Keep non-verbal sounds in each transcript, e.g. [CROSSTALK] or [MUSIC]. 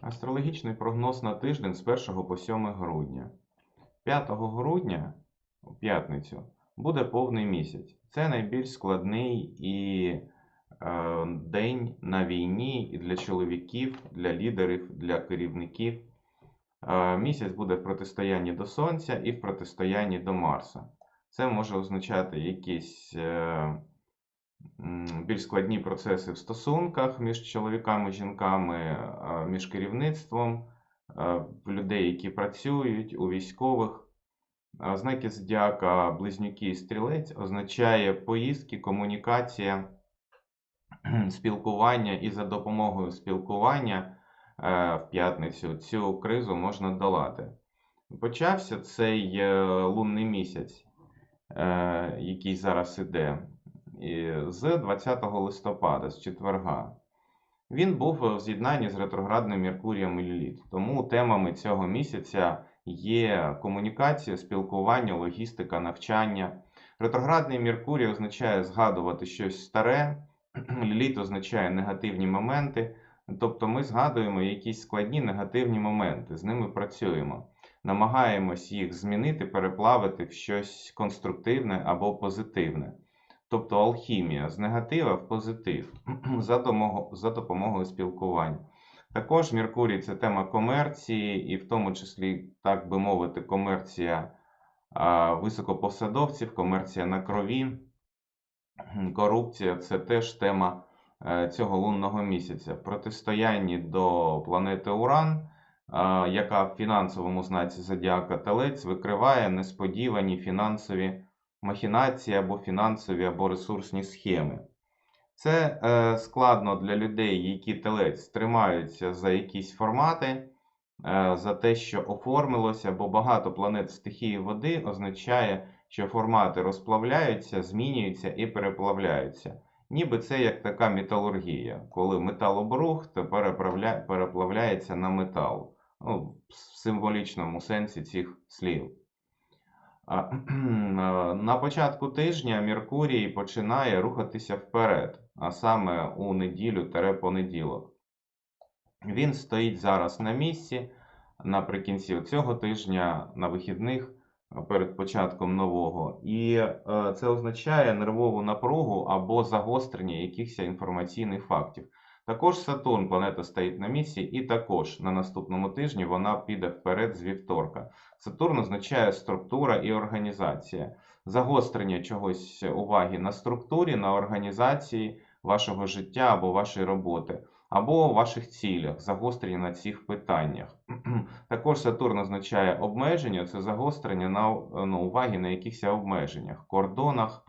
Астрологічний прогноз на тиждень з 1 по 7 грудня. 5 грудня, у п'ятницю, буде повний місяць. Це найбільш складний і е, день на війні і для чоловіків, для лідерів, для керівників. Е, місяць буде в протистоянні до Сонця і в протистоянні до Марса. Це може означати якісь е, більш складні процеси в стосунках між чоловіками жінками, е, між керівництвом, е, людей, які працюють, у військових. Е, Знаки зодіака Близнюки і Стрілець означає поїздки, комунікація, спілкування, і за допомогою спілкування в п'ятницю цю кризу можна долати. Почався цей лунний місяць, який зараз іде, з 20 листопада, з четверга. Він був в з'єднанні з ретроградним Меркурієм і Ліліт. Тому темами цього місяця є комунікація, спілкування, логістика, навчання. Ретроградний Меркурій означає згадувати щось старе, [CLEARS THROAT] Ліліт означає негативні моменти. Тобто ми згадуємо якісь складні негативні моменти, з ними працюємо, намагаємось їх змінити, переплавити в щось конструктивне або позитивне. Тобто алхімія з негатива в позитив [CLEARS THROAT] за допомогою, спілкування. Також Меркурій це тема комерції, і в тому числі, так би мовити, комерція високопосадовців, комерція на крові, корупція це теж тема е, цього лунного місяця. Протистоянні до планети Уран, яка в фінансовому знаці Зодіака Телець викриває несподівані фінансові махінації або фінансові або ресурсні схеми. Це е, складно для людей, які телець тримаються за якісь формати, е, за те, що оформилося, бо багато планет стихії води означає, що формати розплавляються, змінюються і переплавляються. Ніби це як така металургія, коли металобрухт переплавляється на метал. Ну, в символічному сенсі цих слів. А, [CLEARS THROAT] На початку тижня Меркурій починає рухатися вперед, а саме у неділю-понеділок. Він стоїть зараз на місці наприкінці цього тижня, на вихідних перед початком нового. І е, це означає нервову напругу або загострення якихось інформаційних фактів. Також Сатурн, планета стоїть на місці, і також на наступному тижні вона піде вперед з вівторка. Сатурн означає структура і організація. Загострення чогось уваги на структурі, на організації вашого життя або вашої роботи, або ваших цілях, загострення на цих питаннях. [CLEARS THROAT] Також Сатурн означає обмеження, це загострення на ну, уваги на якихось обмеженнях, кордонах.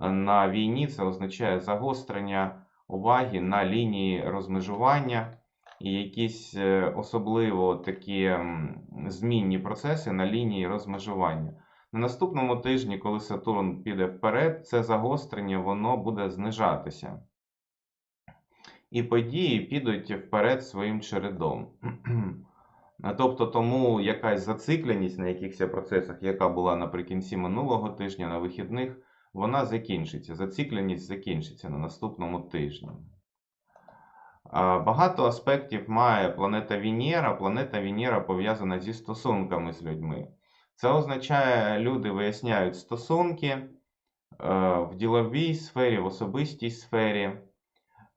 На війні це означає загострення уваги на лінії розмежування і якісь е, особливо такі змінні процеси на лінії розмежування. На наступному тижні, коли Сатурн піде вперед, це загострення воно буде знижатися. І події підуть вперед своїм чередом. [CLEARS THROAT] Тобто тому якась зацикленість на якихось процесах, яка була наприкінці минулого тижня на вихідних, вона закінчиться. Зацикленість закінчиться на наступному тижні. Багато аспектів має планета Венера. Планета Венера пов'язана зі стосунками з людьми. Це означає, люди виясняють стосунки е, в діловій сфері, в особистій сфері.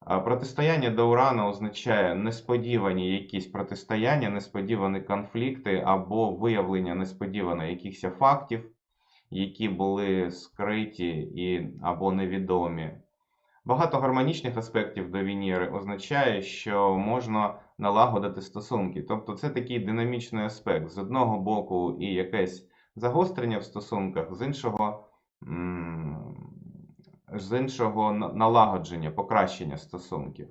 Протистояння до Урана означає несподівані якісь протистояння, несподівані конфлікти або виявлення несподівано якихось фактів, які були скриті і, або невідомі. Багато гармонічних аспектів до Венери означає, що можна налагодити стосунки. Тобто це такий динамічний аспект. З одного боку, і якесь загострення в стосунках, з іншого, з іншого налагодження, покращення стосунків.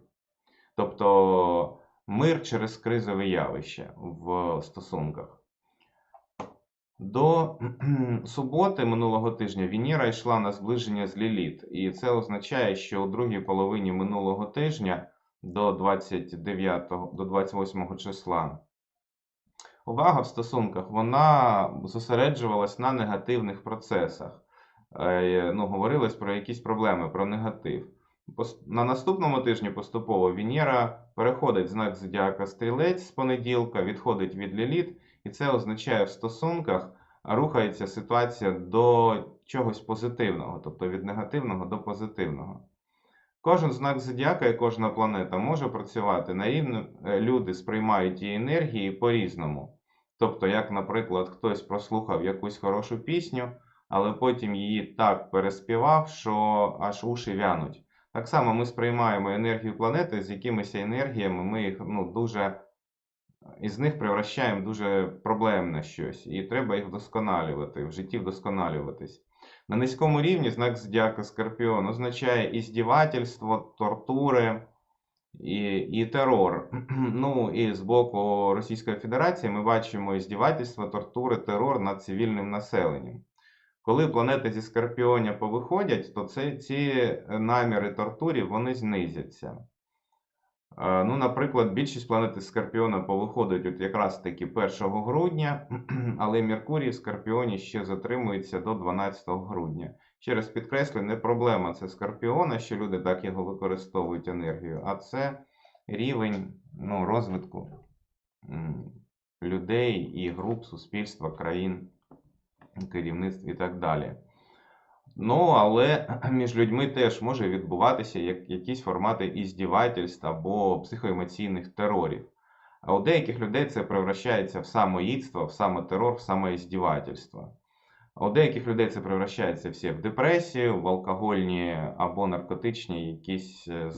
Тобто мир через кризове явище в стосунках. До суботи минулого тижня Венера йшла на зближення з Ліліт, і це означає, що у другій половині минулого тижня до 29, до 28 числа увага в стосунках вона зосереджувалась на негативних процесах. Е, Ну, говорилось про якісь проблеми, про негатив. На наступному тижні поступово Венера переходить знак зодіака Стрілець з понеділка, відходить від Ліліт, і це означає в стосунках рухається ситуація до чогось позитивного, тобто від негативного до позитивного. Кожен знак зодіака і кожна планета може працювати на рівні, е, люди сприймають її енергії по-різному. Тобто, як, наприклад, хтось прослухав якусь хорошу пісню, але потім її так переспівав, що аж уші вянуть. Так само ми сприймаємо енергію планети з якимись енергіями, ми їх ну, дуже із них превращаємо дуже проблемне щось, і треба їх вдосконалювати, в житті вдосконалюватись. На низькому рівні знак зодіака Скорпіон означає іздівательство, тортури і, і терор. [CLEARS THROAT] Ну і з боку Російської Федерації ми бачимо іздівательство, тортури, терор над цивільним населенням. Коли планети зі Скорпіоня повиходять, то це, ці наміри тортурів вони знизяться. Е, Ну, наприклад, більшість планети Скорпіона повиходить от якраз таки 1 грудня, [CLEARS THROAT] але Меркурій в Скорпіоні ще затримується до 12 грудня. Ще раз підкреслю, не проблема це Скорпіона, що люди так його використовують енергію, а це рівень ну, розвитку людей і груп, суспільства, країн, керівництв і так далі. Ну, але [CLEARS THROAT] між людьми теж може відбуватися як, якісь формати іздівательств або психоемоційних терорів. А у деяких людей це превращається в самоїдство, в самотерор, в самоіздівательство. У деяких людей це превращається всі в депресію, в алкогольні або наркотичні якісь е,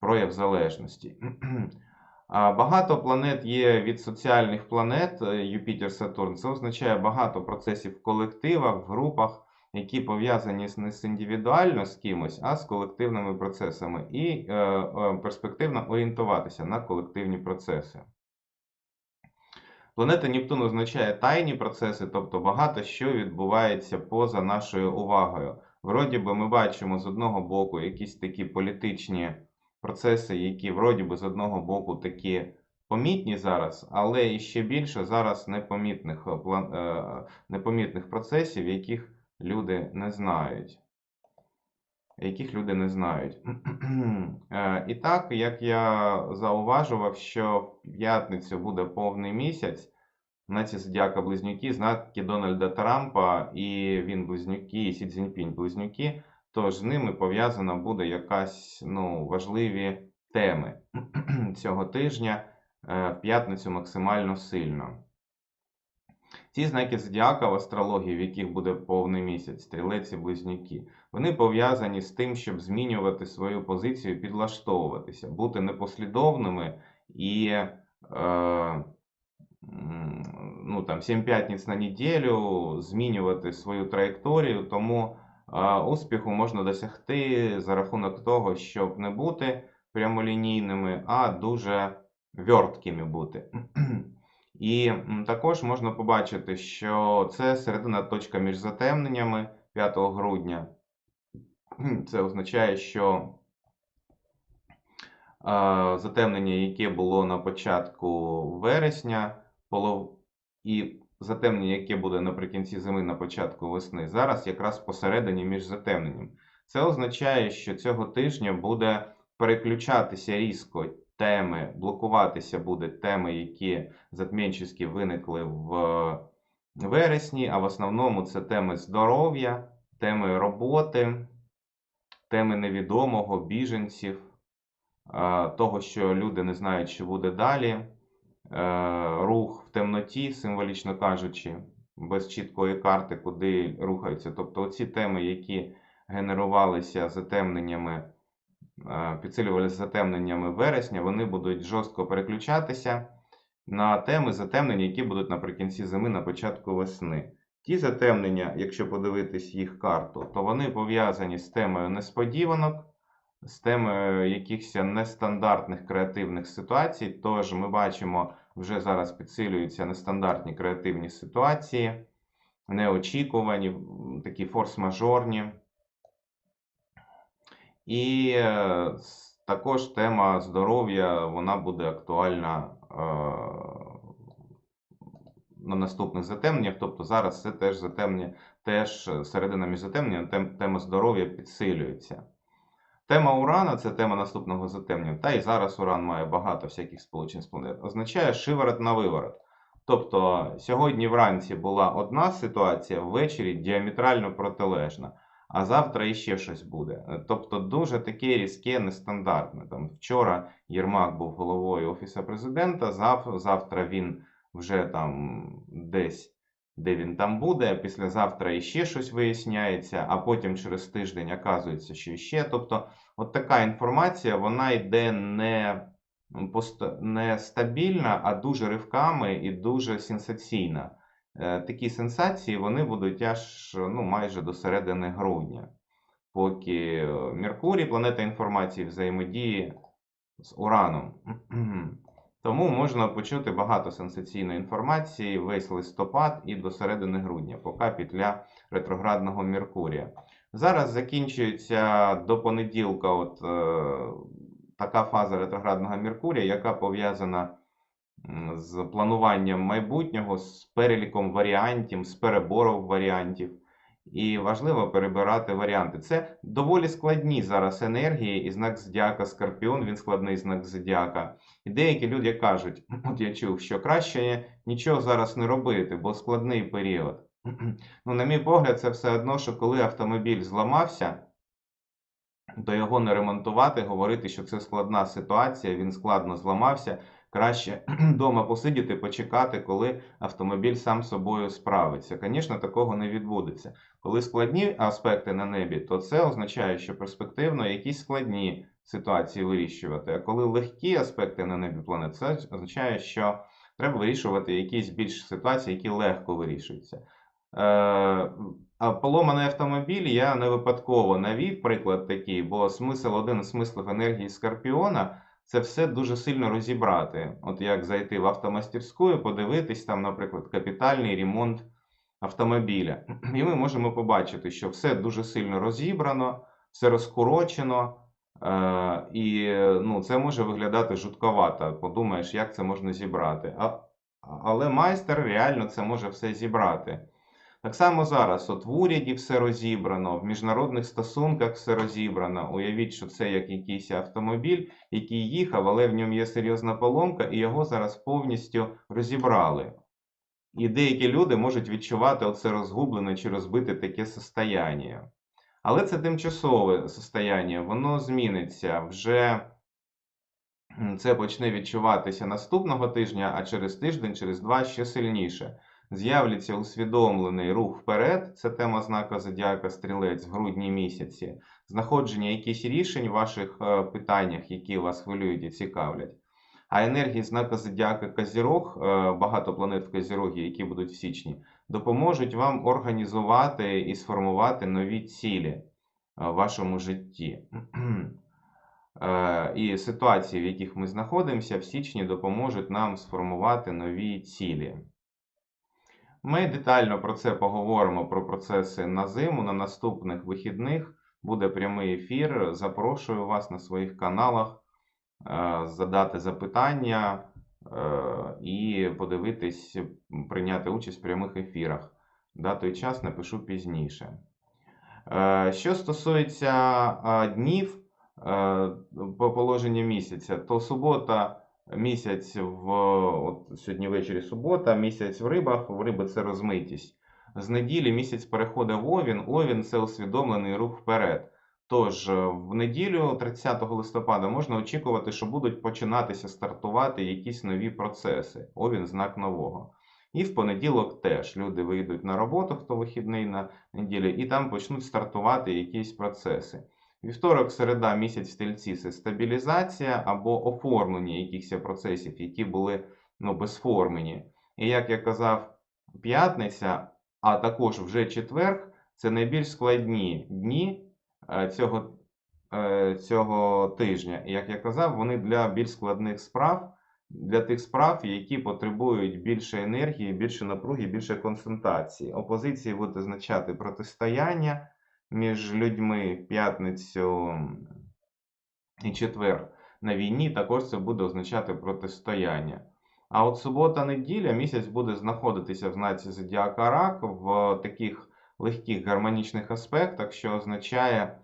прояв залежності. [CLEARS THROAT] Багато планет є від соціальних планет, е, Юпітер, Сатурн. Це означає багато процесів в колективах, в групах, які пов'язані не з індивідуально з кимось, а з колективними процесами. І е, е, перспективно орієнтуватися на колективні процеси. Планета Нептун означає тайні процеси, тобто багато що відбувається поза нашою увагою. Вроді би ми бачимо з одного боку якісь такі політичні процеси, які вроді би з одного боку такі помітні зараз, але і ще більше зараз непомітних, е, непомітних процесів, яких люди не знають. Яких люди не знають. [CLEARS THROAT] Е, І так, як я зауважував, що в п'ятницю буде повний місяць, знаці зодіака Близнюки, знаки Дональда Трампа, і він Близнюки, і Сі Цзіньпінь Близнюки, тож з ними пов'язана буде якась ну, важливі теми [CLEARS THROAT] цього тижня е, в п'ятницю максимально сильно. Ці знаки зодіака в астрології, в яких буде повний місяць, стрілець і близнюки, вони пов'язані з тим, щоб змінювати свою позицію, підлаштовуватися, бути непослідовними і е, ну, там, 7 п'ятниць на неділю, змінювати свою траєкторію. Тому е, успіху можна досягти за рахунок того, щоб не бути прямолінійними, а дуже вьорткими бути. І також можна побачити, що це середина точка між затемненнями 5 грудня. Це означає, що затемнення, яке було на початку вересня, і затемнення, яке буде наприкінці зими на початку весни, зараз якраз посередині між затемненням. Це означає, що цього тижня буде переключатися різко теми, блокуватися буде теми, які затмінчески виникли в вересні, а в основному це теми здоров'я, теми роботи, теми невідомого, біженців, е, того, що люди не знають, що буде далі, е, рух в темноті, символічно кажучи, без чіткої карти, куди рухаються. Тобто оці теми, які генерувалися затемненнями, е, підсилювалися затемненнями вересня, вони будуть жорстко переключатися на теми затемнення, які будуть наприкінці зими, на початку весни. Ті затемнення, якщо подивитись їх карту, то вони пов'язані з темою несподіванок, з темою якихось нестандартних креативних ситуацій. Тож ми бачимо, вже зараз підсилюються нестандартні креативні ситуації, неочікувані, такі форс-мажорні. І е, також тема здоров'я вона буде актуальна е, на наступних затемненнях. Тобто зараз це теж затемнення, теж е, середина між тема здоров'я підсилюється. Тема Урана це тема наступного затемнення. Та і зараз Уран має багато всяких сполучень з планет. Означає шиворот на виворот. Тобто сьогодні вранці була одна ситуація, ввечері діаметрально протилежна, а завтра іще щось буде. Е, Тобто дуже таке різке, нестандартне. Там вчора Єрмак був головою Офісу президента, зав, завтра він вже там десь де він там буде, післязавтра іще щось виясняється, а потім через тиждень оказується, що іще. Тобто, от така інформація, вона йде не, не стабільна, а дуже ривками і дуже сенсаційна. Е, Такі сенсації вони будуть аж ну, майже до середини грудня, поки е, Меркурій, планета інформації, взаємодіє з Ураном. [CLEARS THROAT] Тому можна почути багато сенсаційної інформації весь листопад і до середини грудня, поки петля ретроградного Меркурія. Зараз закінчується до понеділка от, е, така фаза ретроградного Меркурія, яка пов'язана м, з плануванням майбутнього, з переліком варіантів, з перебором варіантів. І важливо перебирати варіанти. Це доволі складні зараз енергії, і знак зодіака Скорпіон, він складний знак зодіака. І деякі люди кажуть, от я чув, що краще нічого зараз не робити, бо складний період. [CLEARS THROAT] Ну, на мій погляд, це все одно, що коли автомобіль зламався, то його не ремонтувати, говорити, що це складна ситуація, він складно зламався. Краще [CLEARS THROAT] вдома посидіти, почекати, коли автомобіль сам собою справиться. Звісно, такого не відбудеться. Коли складні аспекти на небі, то це означає, що перспективно якісь складні ситуації вирішувати. А коли легкі аспекти на небі планет, це означає, що треба вирішувати якісь більш ситуації, які легко вирішуються. Е, а поломаний автомобіль я не випадково навів приклад такий, бо смисл, один із смислів енергії Скорпіона це все дуже сильно розібрати. От як зайти в автомастерську і подивитись там, наприклад, капітальний ремонт автомобіля. І ми можемо побачити, що все дуже сильно розібрано, все розкорочено. Е, і ну, це може виглядати жутковато. Подумаєш, як це можна зібрати. А, але майстер реально це може все зібрати. Так само зараз, от в уряді все розібрано, в міжнародних стосунках все розібрано. Уявіть, що це як якийсь автомобіль, який їхав, але в ньому є серйозна поломка, і його зараз повністю розібрали. І деякі люди можуть відчувати оце розгублене чи розбите таке состояння. Але це тимчасове состояння, воно зміниться. Вже це почне відчуватися наступного тижня, а через тиждень, через два ще сильніше. З'являться усвідомлений рух вперед, це тема знака Зодіака Стрілець в грудні місяці, знаходження якихось рішень в ваших е, питаннях, які вас хвилюють і цікавлять. А енергії знака Зодіака Козірог, е, багато планет в Козірогі, які будуть в січні, допоможуть вам організувати і сформувати нові цілі е, в вашому житті. І ситуації, в яких ми знаходимося, в січні допоможуть нам сформувати нові цілі. Ми детально про це поговоримо про процеси на зиму. На наступних вихідних буде прямий ефір. Запрошую вас на своїх каналах е, задати запитання е, і подивитись, прийняти участь в прямих ефірах. Дату і час напишу пізніше. Е, Що стосується днів по положенню місяця, то субота. Місяць в от сьогодні ввечері субота, місяць в рибах, в риби це розмитість. З неділі місяць переходить в Овін. Овін це усвідомлений рух вперед. Тож е, в неділю, 30 листопада, можна очікувати, що будуть починатися стартувати якісь нові процеси. Овін знак нового. І в понеділок теж люди вийдуть на роботу, хто вихідний на неділю, і там почнуть стартувати якісь процеси. Вівторок, середа, місяць в стільці це стабілізація або оформлення якихось процесів, які були ну, безформені. І як я казав, п'ятниця, а також вже четверг це найбільш складні дні е, цього, е, цього тижня. І як я казав, вони для більш складних справ, для тих справ, які потребують більше енергії, більше напруги, більше концентрації. Опозиції буде означати протистояння між людьми п'ятницю і четвер на війні, також це буде означати протистояння. А от субота-неділя місяць буде знаходитися в знаці Зодіака Рак в таких легких гармонічних аспектах, що означає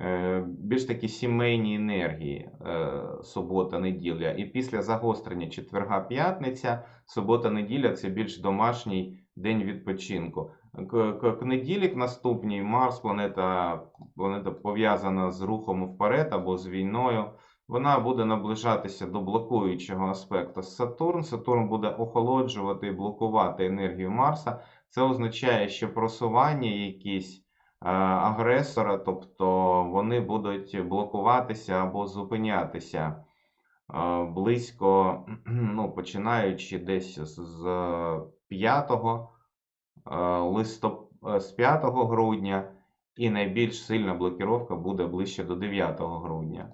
е, більш такі сімейні енергії е, субота, неділя. І після загострення четверга, п'ятниця, субота, неділя це більш домашній день відпочинку. К, к, к неділі к наступній Марс, планета, планета пов'язана з рухом вперед або з війною. Вона буде наближатися до блокуючого аспекту Сатурн. Сатурн буде охолоджувати і блокувати енергію Марса. Це означає, що просування якісь е, агресора, тобто вони будуть блокуватися або зупинятися е, близько, [CLEARS THROAT] ну, починаючи десь з- з 5 листоп... е, з 5 грудня, і найбільш сильна блокіровка буде ближче до 9 грудня.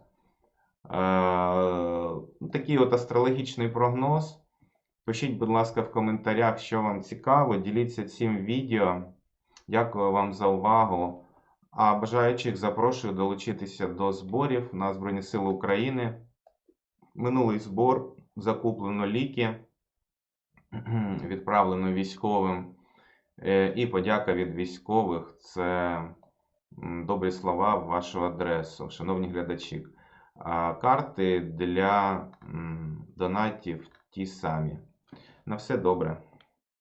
Е, Такий от астрологічний прогноз. Пишіть, будь ласка, в коментарях, що вам цікаво. Діліться цим відео. Дякую вам за увагу. А бажаючих запрошую долучитися до зборів на Збройні Сили України. Минулий збор закуплено ліки, [CLEARS THROAT] відправлено військовим. Е, І подяка від військових це добрі слова в вашу адресу, шановні глядачі. Карти для донатів ті самі. На все добре.